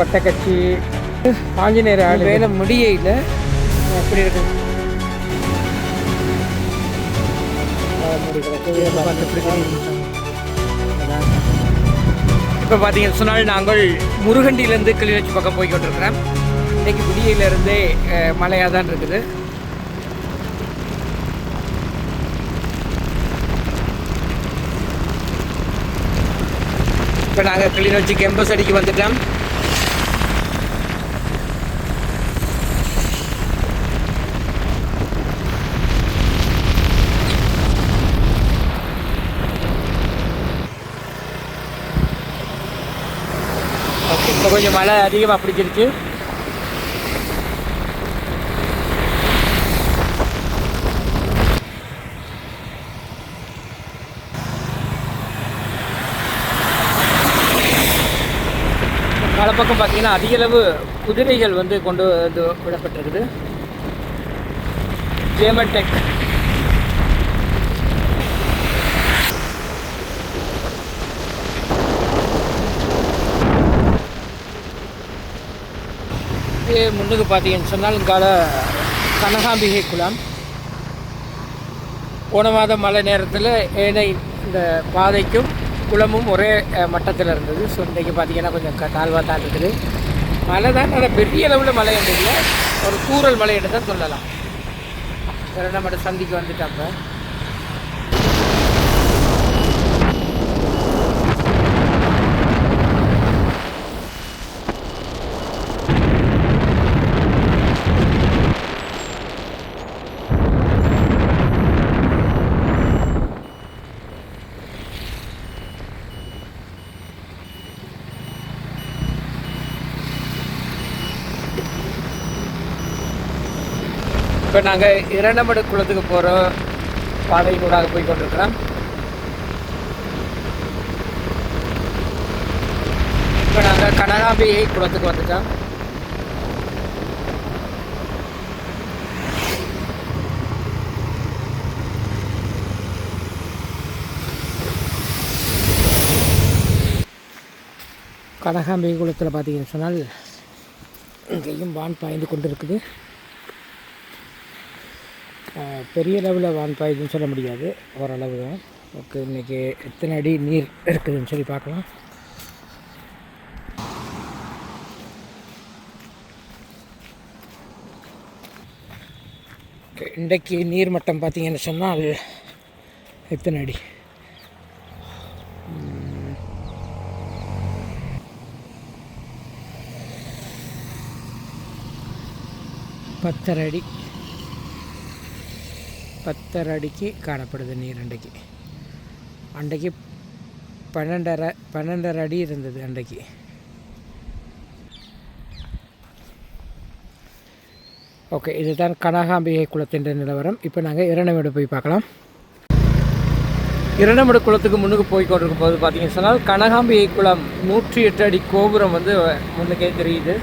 வட்டக்கச்சி ஆஞ்சநேயர் ஆடு வேலை முடியல. எப்படி இருக்கு? இப்போ பார்த்தீங்கன்னு சொன்னால் நாங்கள் முருகண்டியிலேருந்து கிளிநொச்சி பக்கம் போய் கொண்டிருக்கிறோம். இன்னைக்கு விடியிலேருந்தே மழையாக தான் இருக்குது. இப்போ நாங்கள் கிளிநொச்சி கேம்பஸ் அடிக்கு வந்துட்டோம். மழை அதிகமாக பிடிச்சிருச்சு. மலைப்பக்கம் பக்கம் பார்த்தீங்கன்னா அதிகளவு குதிரைகள் வந்து கொண்டு வந்து விடப்பட்டிருக்குது. ஜேமடெக் டெக் முன்னுக்கு பார்த்தீங்கன்னு சொன்னால் இங்கால கனகாம்பிகை குளம். போன மாதம் மழை நேரத்தில் ஏனை இந்த பாதைக்கும் குளமும் ஒரே மட்டத்தில் இருந்தது. ஸோ இன்றைக்கு பார்த்தீங்கன்னா கொஞ்சம் க- தாழ்வாக தான் இருக்குது. மழை தான் ஆனால் பெரிய அளவில் மழை இருந்ததில்ல ஒரு கூறல் மழை என்று தான் சொல்லலாம். சரி நம்ம சந்திக்கு வந்துட்டாப்ப இப்போ நாங்கள் இரண்டமடு குளத்துக்கு போகிறோம். பாதை கூடாக போய் கொண்டிருக்கிறோம். இப்போ நாங்கள் கனகாம்பிகை குளத்துக்கு வந்துட்டோம். கனகாம்பிகை குளத்தில் பார்த்தீங்கன்னு சொன்னால் இங்கேயும் வான் பாய்ந்து கொண்டு இருக்குது பெரிய லெவலில் வான் பாயுதுன்னு சொல்ல முடியாது. ஓரளவு தான். ஓகே இன்றைக்கி எத்தனை அடி நீர் இருக்குதுன்னு சொல்லி பார்க்கலாம். இன்றைக்கு நீர் மட்டம் பார்த்தீங்கன்னு சொன்னால் எத்தனை அடி? பத்தரை அடி. பத்தரை அடிக்கு காணப்படுது நீர் அண்டைக்கு. அண்டைக்கு பன்னெண்டரை பன்னெண்டரை அடி இருந்தது அண்டைக்கு. ஓகே இதுதான் கனகாம்பிகை குளத்தின் நிலவரம். இப்போ நாங்கள் இரண்டமேடு போய் பார்க்கலாம். இரண்டமேடு குளத்துக்கு முன்னுக்கு போய் கொண்டிருக்கும் போது பார்த்தீங்கன்னு சொன்னால் கனகாம்பிகை குளம் நூற்றி எட்டு அடி கோபுரம் வந்து முன்னுக்கே தெரியுது.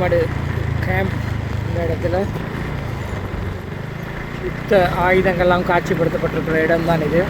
இரணைமடு கேம்ப் இந்த இடத்துல. யுத்த ஆயுதங்கள்லாம் காட்சிப்படுத்தப்பட்டிருக்கிற இடம் தான் இது.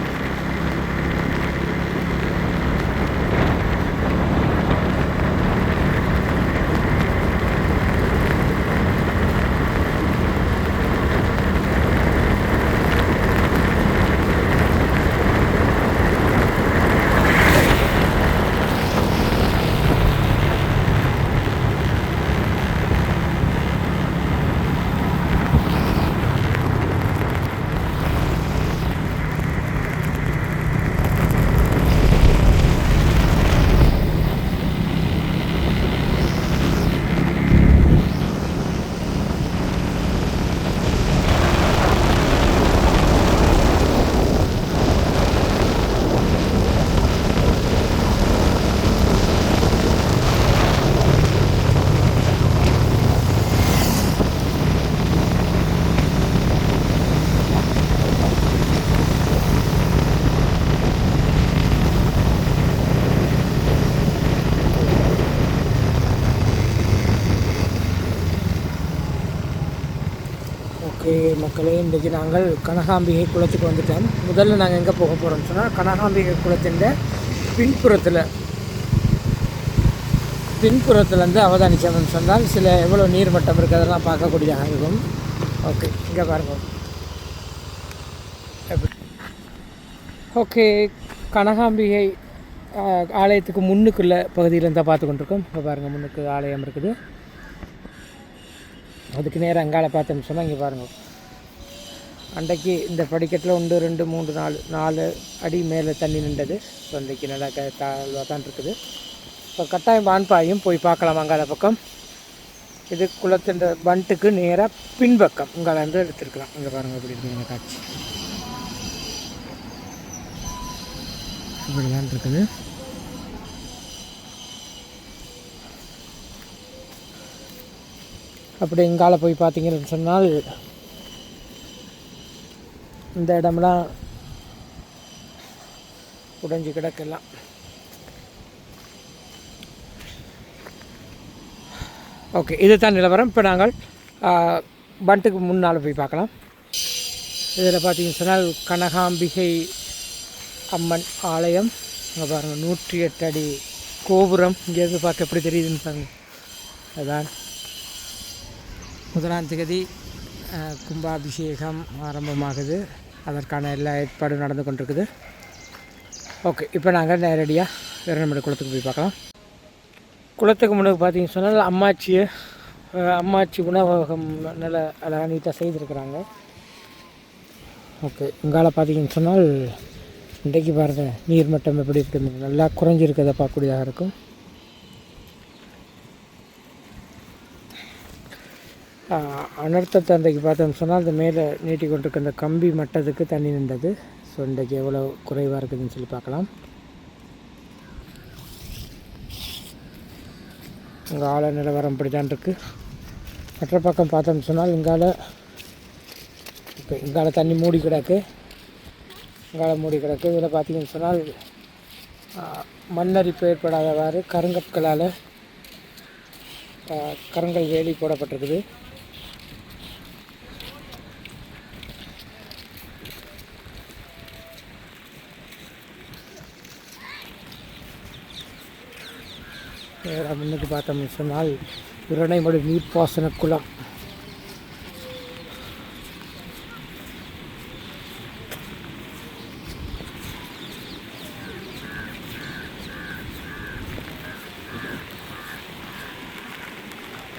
இன்றைக்கி நாங்கள் கனகாம்பிகை குளத்துக்கு வந்துட்டோம். முதல்ல நாங்கள் எங்கே போக போகிறோம்னு சொன்னால் கனகாம்பிகை குளத்தின் பின்புறத்தில் பின்புறத்துலேருந்து அவதானிச்சோம்னு சொன்னால் சில எவ்வளோ நீர்மட்டம் இருக்குது அதெல்லாம் பார்க்கக்கூடியதாக இருக்கும் ஓகே இங்கே பாருங்க. எப்படி ஓகே கனகாம்பிகை ஆலயத்துக்கு முன்னுக்குள்ள பகுதியில் இருந்தால் பார்த்து கொண்டிருக்கோம் இப்போ பாருங்கள் முன்னுக்கு ஆலயம் இருக்குது. அதுக்கு நேரம் அங்கால பார்த்தோம்னு சொன்னால் இங்கே பாருங்கள் அன்றைக்கு இந்த படிக்கட்டில் ஒன்று ரெண்டு மூன்று நாலு நாலு அடி மேலே தண்ணி நின்றது. ஸோ அன்றைக்கு நல்லா க தாழ்வாக தான் இருக்குது. இப்போ கட்டாயம் வான்பாயும் போய் பார்க்கலாம் அங்கால பக்கம். இது குளத்தின் பண்ட்டுக்கு நேராக பின்பக்கம். உங்களை எடுத்துருக்கலாம். இங்கே பாருங்கள் எப்படி இருக்குங்க காட்சி. இப்படி தான் இருக்குது. அப்படி இங்கால போய் பார்த்தீங்கன்னு சொன்னால் இந்த இடம்லாம் உடைஞ்சு கிடக்கெல்லாம் ஓகே இதுதான் நிலவரம். இப்போ நாங்கள் பண்ட்டுக்கு முன்னால் போய் பார்க்கலாம். இதில் பார்த்தீங்கன்னு சொன்னால் கனகாம்பிகை அம்மன் ஆலயம். அங்கே பாருங்கள் நூற்றி எட்டு அடி கோபுரம். இங்கேருந்து பார்க்க எப்படி தெரியுதுன்னு பாருங்கள் அதான் முதலாம் தேதி கும்பாபிஷேகம் ஆரம்பமாகுது. அதற்கான எல்லா ஏற்பாடும் நடந்து கொண்டிருக்குது. ஓகே இப்போ நாங்கள் நேரடியாக இரண்டு குளத்துக்கு போய் பார்க்கலாம். குளத்துக்கு முன்னாடி பார்த்தீங்கன்னு சொன்னால் அம்மாச்சி அம்மாச்சி உணவகம் நல்ல அழகாக நீட்டாக செய்திருக்கிறாங்க. ஓகே இங்கால பார்த்தீங்கன்னு சொன்னால் இன்றைக்கு பாருங்கள் நீர்மட்டம் எப்படி இருக்குது நல்லா குறைஞ்சிருக்கிறத பார்க்கக்கூடியதாக இருக்கும். அனர்த்தத்தை அன்றைக்கு பார்த்தோம்னு சொன்னால் அந்த மேலே நீட்டி கொண்டிருக்க அந்த கம்பி மட்டத்துக்கு தண்ணி நின்றது. ஸோ இன்றைக்கு எவ்வளோ குறைவாக இருக்குதுன்னு சொல்லி பார்க்கலாம். இங்கே ஆழ நிலவரம் இப்படி தான் இருக்குது மற்ற பக்கம் பார்த்தோம்னு சொன்னால் இங்கால இப்போ இங்கால தண்ணி மூடி கிடக்கு. இங்கால மூடி கிடக்கு. இதில் பார்த்தீங்கன்னு சொன்னால் மண்ணரிப்பு ஏற்படாதவாறு கருங்கற்களால் கரங்கள் வேலி போடப்பட்டிருக்குது. முன்னுக்கு பார்த்தோம்னு சொன்னால் இரணைமடு நீர்ப்பாசன குளம்.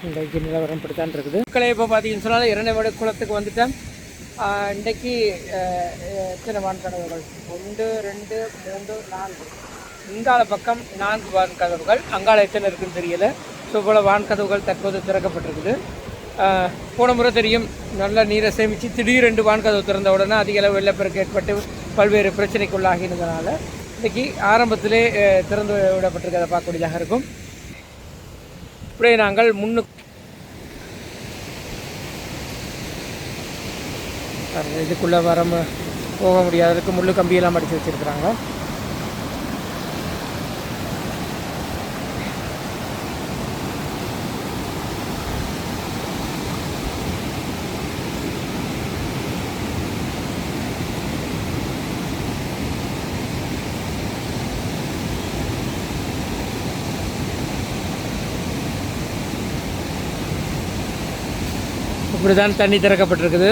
இன்றைக்கு நிலவரம் இப்படித்தான் இருக்குது. மக்களை இப்போ பார்த்தீங்கன்னு சொன்னால் இரணைமடு குளத்துக்கு வந்துட்டேன் ஆஹ் இன்றைக்கு ஆஹ் எத்தனை வான்கதவுகள் ஒன்று ரெண்டு மூன்று நான்கு. இங்கால பக்கம் நான்கு வான்கதவுகள் அங்கால எத்தனை இருக்குன்னு தெரியல. ஸோ போல் வான்கதவுகள் தற்போது திறக்கப்பட்டிருக்குது. போன முறை தெரியும் நல்ல நீரை சேமித்து திடீரென்று வான்கதவு திறந்த உடனே அதிக அளவு வெள்ளப்பெருக்கு ஏற்பட்டு பல்வேறு பிரச்சனைக்குள்ளாகினதுனால இன்றைக்கி ஆரம்பத்திலே திறந்து விடப்பட்டிருக்கிறத பார்க்கக்கூடியதாக இருக்கும். இப்படியே நாங்கள் முன்னு இதுக்குள்ளே வர போக முடியாததுக்கு முள்ளு கம்பியெல்லாம் அடித்து வச்சுருக்குறாங்க. இப்படி தான் தண்ணி திறக்கப்பட்டிருக்குது.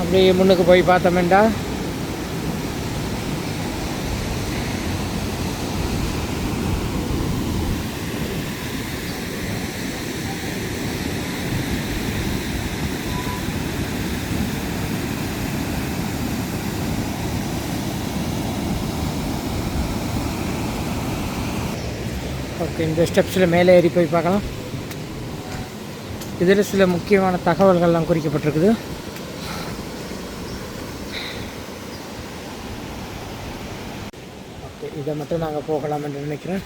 அப்படியே முன்னுக்கு போய் பார்த்தோமேண்டா. ஓகே இந்த ஸ்டெப்ஸில் மேலே ஏறி போய் பார்க்கலாம். இதில் சில முக்கியமான தகவல்கள்லாம் குறிக்கப்பட்டிருக்குது. ஓகே இதை மட்டும் நாங்கள் போகலாம் என்று நினைக்கிறேன்.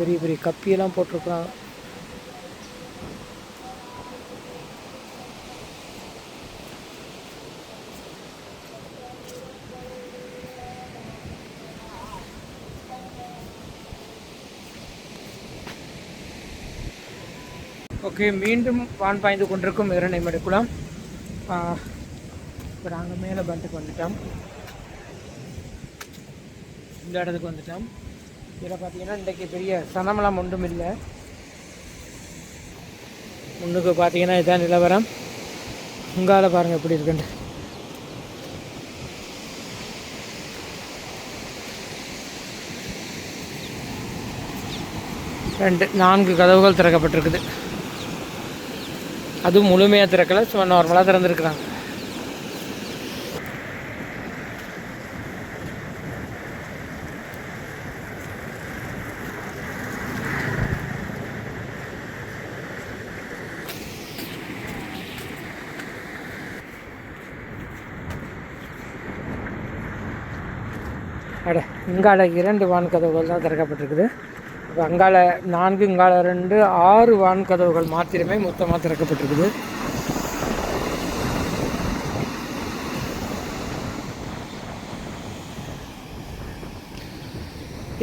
பெரிய பெரிய கப்பியெல்லாம் போட்டிருக்கலாம் ஓகே மீண்டும் வான் பாய்ந்து கொண்டிருக்கும் இரண்டை மடுக்குளம் இப்போ நாங்கள் மேலே பந்துக்கு வந்துட்டோம். இந்த இடத்துக்கு வந்துட்டோம். இதில் பார்த்தீங்கன்னா இன்றைக்கு பெரிய சனமெல்லாம் ஒன்றும் இல்லை. முன்னுக்கு பார்த்தீங்கன்னா இதான் நிலவரம். உங்கால பாருங்கள் எப்படி இருக்குன்ட்டு ரெண்டு நான்கு கதவுகள் திறக்கப்பட்டிருக்குது. அதுவும் முழுமையாக திறக்கலை சும்மா நார்மலாக திறந்துருக்குறாங்க. அட இங்கால இரண்டு வான் கதவுகள் தான் திறக்கப்பட்டிருக்குது. வங்காள நான்கு இங்கால ரெண்டு ஆறு வான் கதவுகள் மாத்திரமே மொத்தமாக திறக்கப்பட்டிருக்குது.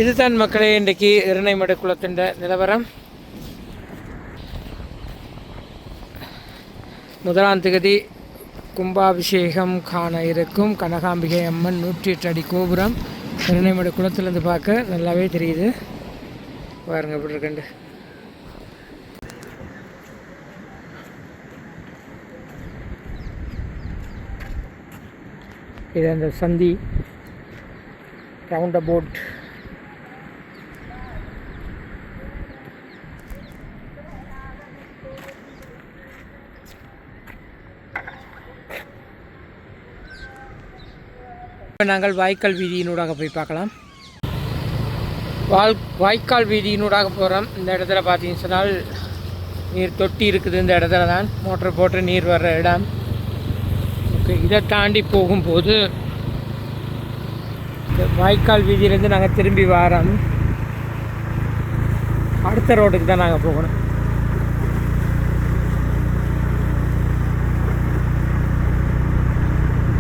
இதுதான் மக்களே இன்றைக்கு இரணைமடை குளத்தின் நிலவரம். முதலாம் திகதி கும்பாபிஷேகம் காண இருக்கும். கனகாம்பிகை அம்மன் நூற்றி எட்டு அடி கோபுரம். இரணைமடு குளத்துலேருந்து பார்க்க நல்லாவே தெரியுது. பாருங்க எப்படி இருக்கண்டு இது அந்த சந்தி ரவுண்ட் அபவுட் இப்போ நாங்கள் வாய்க்கால் வீதியினூடாக போய் பார்க்கலாம். வால் வாய்க்கால் வீதியினூடாக போகிறோம் இந்த இடத்துல பார்த்தீங்கன்னு சொன்னால் நீர் தொட்டி இருக்குது. இந்த இடத்துல தான் மோட்டர் போட்டு நீர் வர்ற இடம். ஓகே இதை தாண்டி போகும்போது இந்த வாய்க்கால் வீதியிலேருந்து நாங்கள் திரும்பி வரோம். அடுத்த ரோடுக்கு தான் நாங்கள் போகணும்.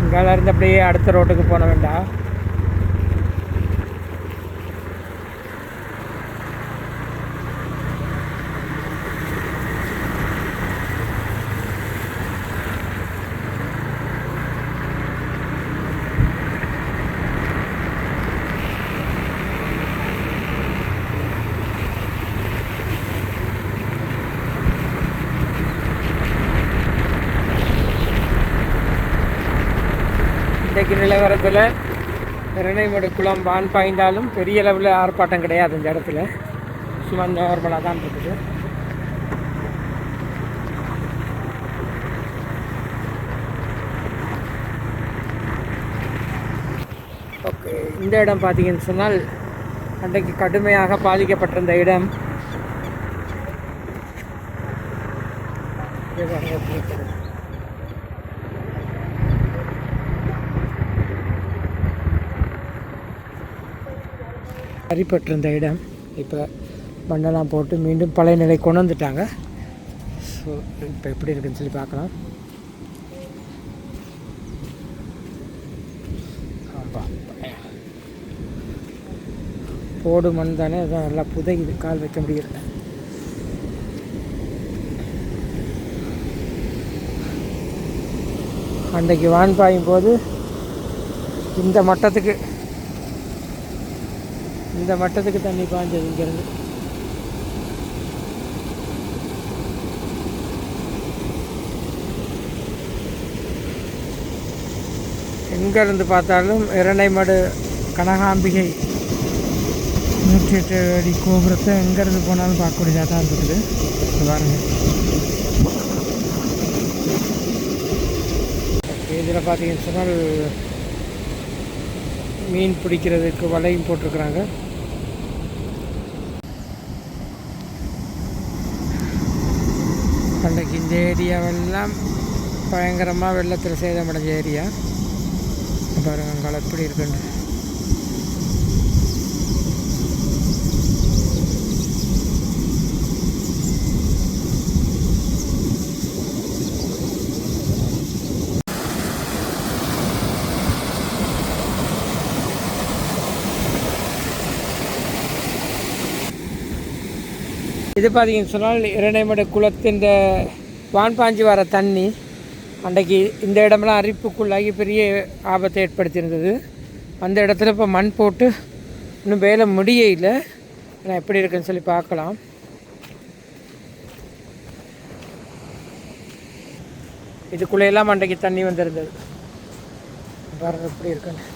இங்கே இருந்து அப்படியே அடுத்த ரோட்டுக்கு போன வேண்டாம் இன்றைக்கு நிலவரத்தில் இரணைமடு குளம் வான் பாய்ந்தாலும் பெரிய அளவில் ஆர்ப்பாட்டம் கிடையாது இந்த இடத்துல. சும்மா நார்மலாக தான் இருக்குது. ஓகே இந்த இடம் பார்த்தீங்கன்னு சொன்னால் அன்றைக்கு கடுமையாக பாதிக்கப்பட்டிருந்த இடம் இது பாருங்க எப்படி இருக்குது. சரிப்பட்டிருந்த இடம். இப்போ மண்ணெல்லாம் போட்டு மீண்டும் பழைய நிலை கொண்டு வந்துட்டாங்க. ஸோ இப்போ எப்படி இருக்குன்னு சொல்லி பார்க்கலாம். போடு மண் தானே அதான் நல்லா புதையுது. கால் வைக்க முடியல. அன்றைக்கு வான் பாயும் போது இந்த மட்டத்துக்கு இந்த மட்டத்துக்கு தண்ணி பாஞ்சது இங்கேருந்து. எங்கேருந்து பார்த்தாலும் இரணைமடு கனகாம்பிகை நூற்றி எட்டு அடி கோபுரத்தை எங்கேருந்து போனாலும் பார்க்கக்கூடியதாக தான் இருக்குது. பாருங்கள் இதில் பார்த்தீங்கன்னு சொன்னால் மீன் பிடிக்கிறதுக்கு வலையும் போட்டிருக்கிறாங்க. அன்றைக்கு இந்த ஏரியாவெல்லாம் பயங்கரமாக வெள்ளத்தில் சேதமடைஞ்ச ஏரியா பாருங்கள் அங்கே எப்படி இருக்குன்னு இது பார்த்தீங்கன்னு சொன்னால் இரணைமடை குளத்தின் வான்பாஞ்சி வர தண்ணி அன்றைக்கு இந்த இடமெல்லாம் அரிப்புக்குள்ளாகி பெரிய ஆபத்தை ஏற்படுத்தியிருந்தது. அந்த இடத்துல இப்போ மண் போட்டு இன்னும் வேலை முடிய இல்லை. நான் எப்படி இருக்குன்னு சொல்லி பார்க்கலாம். இதுக்குள்ளே எல்லாம் அன்றைக்கு தண்ணி வந்திருந்தது. பாருங்கள் எப்படி இருக்குன்னு.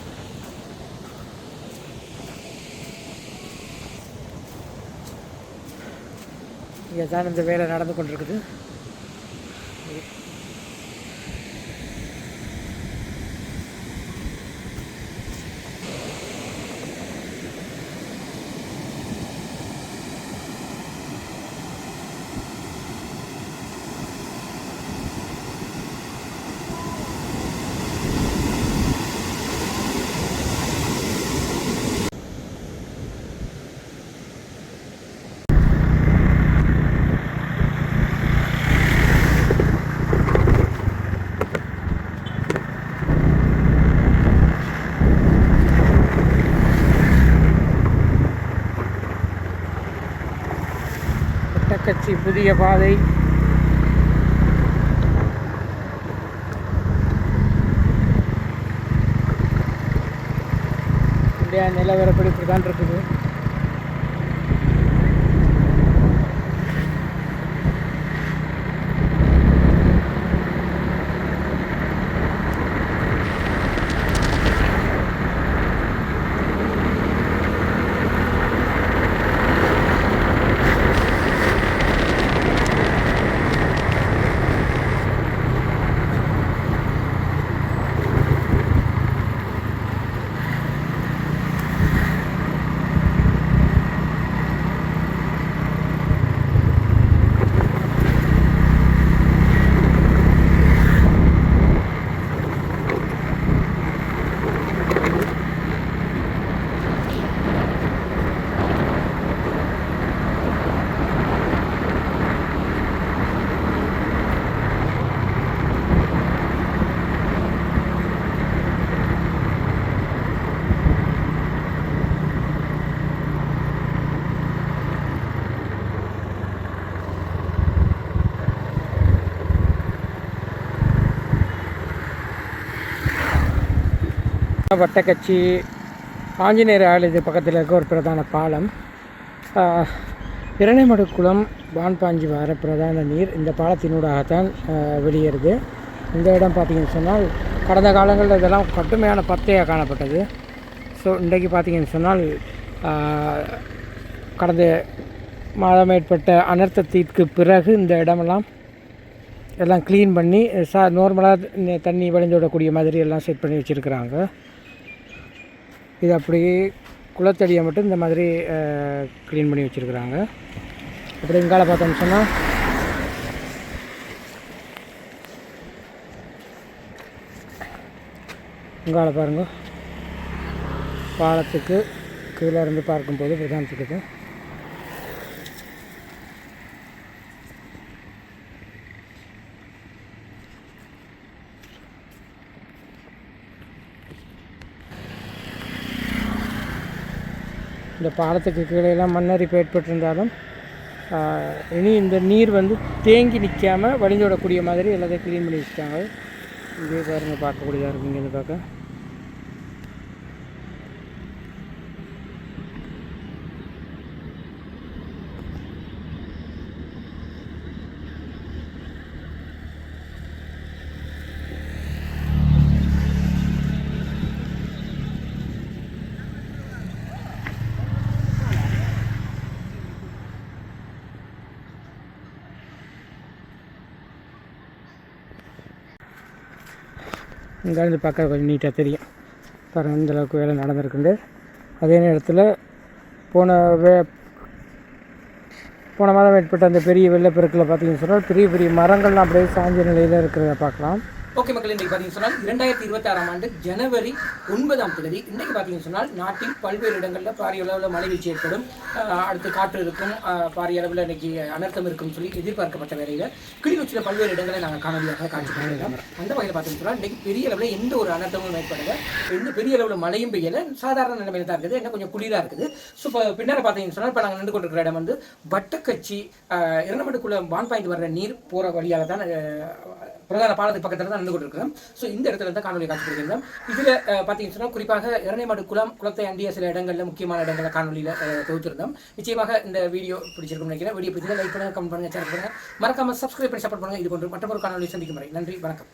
இங்கே தான் இந்த வேலை நடந்து கொண்டிருக்குது. கட்சி புதிய பாதை. இந்தியா நிலவரப்படி இப்படி தான் இருக்குது. வட்டக்கச்சி ஆஞ்சநேயர் ஆலயத்து பக்கத்தில் இருக்க ஒரு பிரதான பாலம். இரணைமடு குளம் வான்பாஞ்சி வர பிரதான நீர் இந்த பாலத்தினூடாகத்தான் வெளியேறுது. இந்த இடம் பார்த்தீங்கன்னு சொன்னால் கடந்த காலங்களில் இதெல்லாம் கடுமையான பத்தையாக காணப்பட்டது. ஸோ இன்றைக்கு பார்த்தீங்கன்னு சொன்னால் கடந்த மாதம் ஏற்பட்ட அனர்த்தத்திற்கு பிறகு இந்த இடமெல்லாம் எல்லாம் க்ளீன் பண்ணி சா நார்மலாக தண்ணி வழிஞ்சோடக்கூடிய மாதிரி எல்லாம் செட் பண்ணி வச்சுருக்குறாங்க. இது அப்படியே குளத்தடியை மட்டும் இந்த மாதிரி க்ளீன் பண்ணி வச்சுருக்குறாங்க. அப்படி இங்கால பார்த்தோம்னு சொன்னால் இங்கால பாருங்க. பாலத்துக்கு கீழே இருந்து பார்க்கும்போது பிரதானத்துக்கு இருக்குது இந்த பாலத்துக்கு கீழே எல்லாம் மண்ணரிப்பு ஏற்பட்டிருந்தாலும் இனி இந்த நீர் வந்து தேங்கி நிற்காம வழிஞ்சோடக்கூடிய மாதிரி எல்லாத்தையும் க்ளீன் பண்ணி வச்சுட்டாங்க. இங்கே பாருங்கள் பார்க்கக்கூடியதாக இருக்கும் இங்கேருந்து பார்க்க. இங்கேருந்து பார்க்க கொஞ்சம் நீட்டாக தெரியும். பாருங்கள் இந்தளவுக்கு வேலை நடந்திருக்குண்டு. அதே நேரத்தில் போன வே போன மாதம் ஏற்பட்ட அந்த பெரிய வெள்ளப்பெருக்கில் பார்த்தீங்கன்னு சொன்னால் பெரிய பெரிய மரங்கள்லாம் அப்படியே சாஞ்ச நிலையில் இருக்கிறத பார்க்கலாம். ஓகே மக்கள் இன்றைக்கு பார்த்தீங்கன்னு சொன்னால் இரண்டாயிரத்தி இருபத்தாறாம் ஆண்டு ஜனவரி ஒன்பதாம் தேதி. இன்றைக்கு பார்த்தீங்கன்னு சொன்னால் நாட்டில் பல்வேறு இடங்களில் பாரிய அளவில் மழை வீழ்ச்சி ஏற்படும். அடுத்து காற்று இருக்கும். பாரிய அளவில் இன்றைக்கி அனர்த்தம் இருக்கும் சொல்லி எதிர்பார்க்கப்பட்ட வேலையில் கிளிநொச்சியில் பல்வேறு இடங்களை நாங்கள் காணொலியாக காட்சி பண்ணியிருக்கோம் அந்த வகையில் பார்த்தீங்கன்னு சொன்னால் இன்றைக்கு பெரிய அளவில் எந்த ஒரு அனர்த்தமும் ஏற்படலை. எந்த பெரிய அளவில் மழையும் பெய்யல. சாதாரண நிலைமையில் தான் இருக்குது. என்ன கொஞ்சம் குளிராக இருக்குது. ஸோ இப்போ பின்னால் பார்த்தீங்கன்னு சொன்னால் இப்போ நாங்கள் நின்று கொண்டிருக்கிற இடம் வந்து வட்டக்கச்சி. ஆஹ் இரண்டமட்டுக்குள்ள வான் பாய்ந்து வர்ற நீர் போகிற வழியாக தான் பிரதான பாலத்துக்கு பக்கத்தில் தான் நடந்து கொண்டிருக்கிறோம் ஸோ இந்த இடத்துல தான் காணொலி காட்சி கொடுக்கிறோம் இதில் பார்த்தீங்கன்னு சொன்னால் குறிப்பாக இரணைமடு குளம் குளத்தை அண்டிய சில இடங்களில் முக்கியமான இடங்களில் காணொலியில் தொகுத்திருந்தோம். நிச்சயமாக இந்த வீடியோ பிடிச்சிருக்கும் நினைக்கிறேன். வீடியோ பிடிச்சதை லைக் பண்ணுங்கள் கமெண்ட் பண்ணுங்கள் ஷேர் பண்ணுங்கள் மறக்காம சப்ஸ்கிரைப் பண்ணி சப்போர்ட் பண்ணுங்கள் இது போன்று மற்றொரு காணொலி சந்திக்கும் வரை நன்றி வணக்கம்.